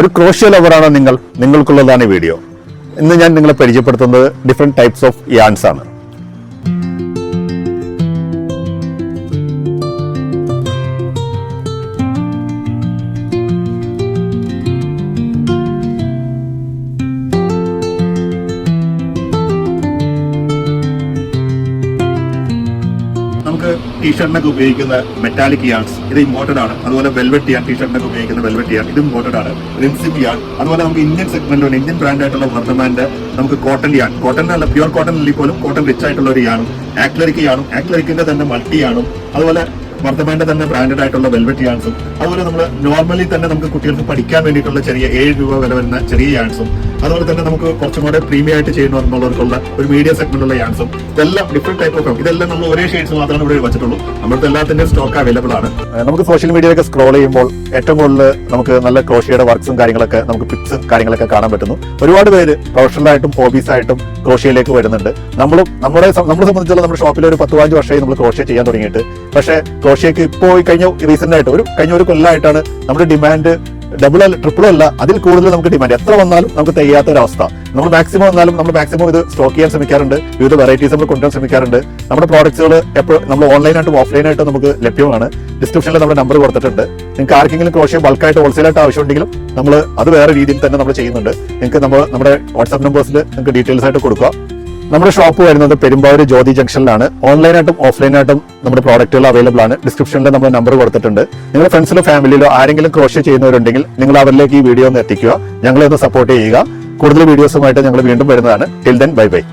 ഒരു ക്രോഷ്യ ലവറാണ് നിങ്ങൾ? നിങ്ങൾക്കുള്ളതാണ് വീഡിയോ ഇന്ന് ഞാൻ നിങ്ങളെ പരിചയപ്പെടുത്തുന്നത് ഡിഫറെന്റ് ടൈപ്സ് ഓഫ് യാൻസ് ആണ്. ടീഷർട്ടിനൊക്കെ ഉപയോഗിക്കുന്ന മെറ്റാലിക് യാൺസ് ഇത് ഇമ്പോർട്ടഡ് ആണ്. അതുപോലെ വെൽവെറ്റ് യാൻ ടീഷർട്ടിനൊക്കെ ഉപയോഗിക്കുന്ന വെൽവെറ്റ് യാർഡ് ഇത് ഇമ്പോർട്ടഡ് ആണ്. റിൻസിപ്പ് യാർഡ് അതുപോലെ നമുക്ക് ഇന്ത്യൻ സെഗ്മെന്റിൽ ഇന്ത്യൻ ബ്രാൻഡ് ആയിട്ടുള്ള വർദ്ധമാന്റെ നമുക്ക് കോട്ടൺ യാർഡ് കോട്ടൺ അല്ല പ്യുവർ കോട്ടൺ അല്ലെങ്കിൽ പോലും കോട്ടൺ റിച്ച് ആയിട്ടുള്ള ഒരു യാണും ആക്ലറിക്ക് യാണും ആക്ലറിക്കിന്റെ തന്നെ മൾട്ടി യാണും അതുപോലെ വർദ്ധമാന്റെ തന്നെ ബ്രാൻഡഡ് ആയിട്ടുള്ള വെൽവെറ്റ് യാൻസും അതുപോലെ നമ്മൾ നോർമലി തന്നെ നമുക്ക് കുട്ടികൾക്ക് പഠിക്കാൻ വേണ്ടിയിട്ടുള്ള ചെറിയ ഏഴ് രൂപ വില വരുന്ന ചെറിയ യാൻസും അതുപോലെ തന്നെ നമുക്ക് കുറച്ചും കൂടെ പ്രീമിയം ആയിട്ട് ചെയ്യുന്നു എന്നുള്ളവർക്കുള്ള ഒരു മീഡിയ സെഗ്മെന്റുള്ള യാൻസും ഇതെല്ലാം ഡിഫറെന്റ് ടൈപ്പ് ഓഫ് ഇതെല്ലാം നമ്മൾ ഒരേ ഷെയ്ഡ്സ് മാത്രമാണ് ഇവിടെ വെച്ചിട്ടുള്ളൂ. നമ്മുടെ എല്ലാത്തിന്റെ സ്റ്റോക്ക് അവൈലബിൾ ആണ്. നമുക്ക് സോഷ്യൽ മീഡിയയിലൊക്കെ സ്ക്രോൾ ചെയ്യുമ്പോൾ ഏറ്റവും കൂടുതൽ നമുക്ക് നല്ല ക്രോഷിയുടെ വർക്ക്സും കാര്യങ്ങളൊക്കെ നമുക്ക് പിക്സും കാര്യങ്ങളൊക്കെ കാണാൻ പറ്റുന്നു. ഒരുപാട് പേര് പ്രൊഫഷണൽ ആയിട്ടും ഹോബീസ് ആയിട്ടും ക്രോഷ്യയിലേക്ക് വരുന്നുണ്ട്. നമ്മളും നമ്മുടെ നമ്മളെ സംബന്ധിച്ചുള്ള നമ്മുടെ ഷോപ്പിൽ ഒരു പത്ത് പതിനഞ്ച് വർഷമായി നമ്മൾ ക്രോഷ്യ ചെയ്യാൻ തുടങ്ങിയിട്ട്. പക്ഷേ ക്രോഷ്യക്ക് ഇപ്പോൾ കഴിഞ്ഞ റീസെന്റ് ആയിട്ട് ഒരു കഴിഞ്ഞ ഒരു കൊല്ലമായിട്ടാണ് നമ്മുടെ ഡിമാൻഡ് ഡബിൾ അല്ല ട്രിപ്പിൾ അല്ല അതിൽ കൂടുതൽ നമുക്ക് ഡിമാൻഡ് എത്ര വന്നാലും നമുക്ക് തികയാത്ത ഒരു അവസ്ഥ. നമ്മൾ മാക്സിമം വന്നാലും നമ്മൾ മാക്സിമം ഇത് സ്റ്റോക്ക് ചെയ്യാൻ ശ്രമിക്കാറുണ്ട്. വിവിധ വെറൈറ്റീസ് നമ്മൾ കൊണ്ടുവരാൻ ശ്രമിക്കാറുണ്ട്. നമ്മുടെ പ്രോഡക്റ്റുകൾ എപ്പോഴും നമ്മൾ ഓൺലൈനായിട്ടും ഓഫ്ലൈനായിട്ടും നമുക്ക് ലഭ്യമാണ്. ഡിസ്ക്രിപ്ഷനിൽ നമ്മുടെ നമ്പർ കൊടുത്തിട്ടുണ്ട്. നിങ്ങൾക്ക് ആർക്കെങ്കിലും ക്രോഷ്യം ബൾക്കായിട്ട് ഹോൾസെയിലായിട്ട് ആവശ്യമുണ്ടെങ്കിലും നമ്മൾ അത് വേറെ രീതിയിൽ തന്നെ നമ്മൾ ചെയ്യുന്നുണ്ട്. നിങ്ങൾക്ക് നമ്മൾ നമ്മുടെ വാട്സ്ആപ്പ് നമ്പേഴ്സിൽ നിങ്ങൾക്ക് ഡീറ്റെയിൽസ് ആയിട്ട് കൊടുക്കുക നമ്മുടെ ഷോപ്പ് വരുന്നത് പെരുമ്പാവൂർ ജ്യോതി ജംഗ്ഷനിലാണ്. ഓൺലൈനായിട്ടും ഓഫ്ലൈനായിട്ടും നമ്മുടെ പ്രോഡക്റ്റുകൾ അവൈലബിൾ ആണ്. ഡിസ്ക്രിപ്ഷനിൽ നമ്മുടെ നമ്പർ കൊടുത്തിട്ടുണ്ട്. നിങ്ങളുടെ ഫ്രണ്ട്സിലോ ഫാമിലിയിലോ ആരെങ്കിലും ക്രോഷ്യ ചെയ്യുന്നവരുണ്ടെങ്കിൽ നിങ്ങൾ അവരിലേക്ക് ഈ വീഡിയോ ഒന്ന് എത്തിക്കുക. ഞങ്ങളെ ഒന്ന് സപ്പോർട്ട് ചെയ്യുക. കൂടുതൽ വീഡിയോസുമായിട്ട് ഞങ്ങൾ വീണ്ടും വരുന്നതാണ്. Till then bye bye